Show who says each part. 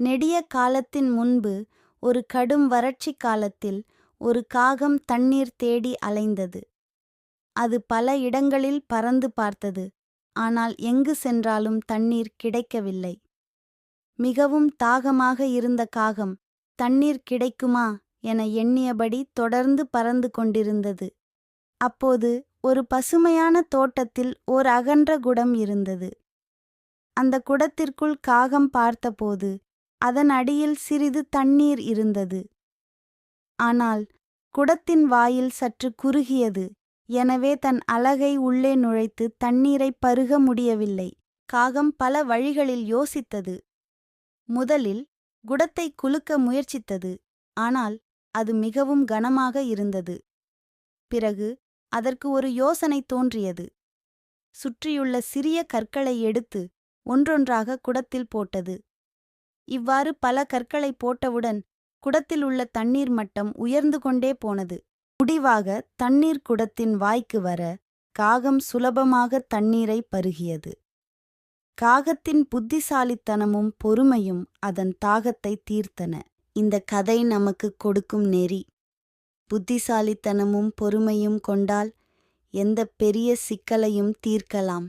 Speaker 1: நெடிய காலத்தின் முன்பு ஒரு கடும் வறட்சி காலத்தில் ஒரு காகம் தண்ணீர் தேடி அலைந்தது. அது பல இடங்களில் பறந்து பார்த்தது. ஆனால் எங்கு சென்றாலும் தண்ணீர் கிடைக்கவில்லை. மிகவும் தாகமாக இருந்த காகம் தண்ணீர் கிடைக்குமா? என எண்ணியபடி தொடர்ந்து பறந்து கொண்டிருந்தது. அப்போது ஒரு பசுமையான தோட்டத்தில் ஓர் அகன்ற குடம் இருந்தது. அந்த குடத்திற்குள் காகம் பார்த்தபோது அதன் அடியில் சிறிது தண்ணீர் இருந்தது. ஆனால் குடத்தின் வாயில் சற்று குறுகியது. எனவே தன் அலகை உள்ளே நுழைத்து தண்ணீரை பருக முடியவில்லை. காகம் பல வழிகளில் யோசித்தது. முதலில் குடத்தை குலுக்க முயற்சித்தது. ஆனால் அது மிகவும் கனமாக இருந்தது. பிறகு அதற்கு ஒரு யோசனை தோன்றியது. சுற்றியுள்ள சிறிய கற்களை எடுத்து ஒன்றொன்றாக குடத்தில் போட்டது. இவ்வாறு பல கற்களை போட்டவுடன் குடத்தில் உள்ள தண்ணீர் மட்டம் உயர்ந்து கொண்டே போனது. முடிவாக தண்ணீர் குடத்தின் வாய்க்கு வர காகம் சுலபமாக தண்ணீரை பருகியது. காகத்தின் புத்திசாலித்தனமும் பொறுமையும் அதன் தாகத்தை தீர்த்தன. இந்த கதை நமக்கு கொடுக்கும் நெறி. புத்திசாலித்தனமும் பொறுமையும் கொண்டால் எந்த பெரிய சிக்கலையும் தீர்க்கலாம்.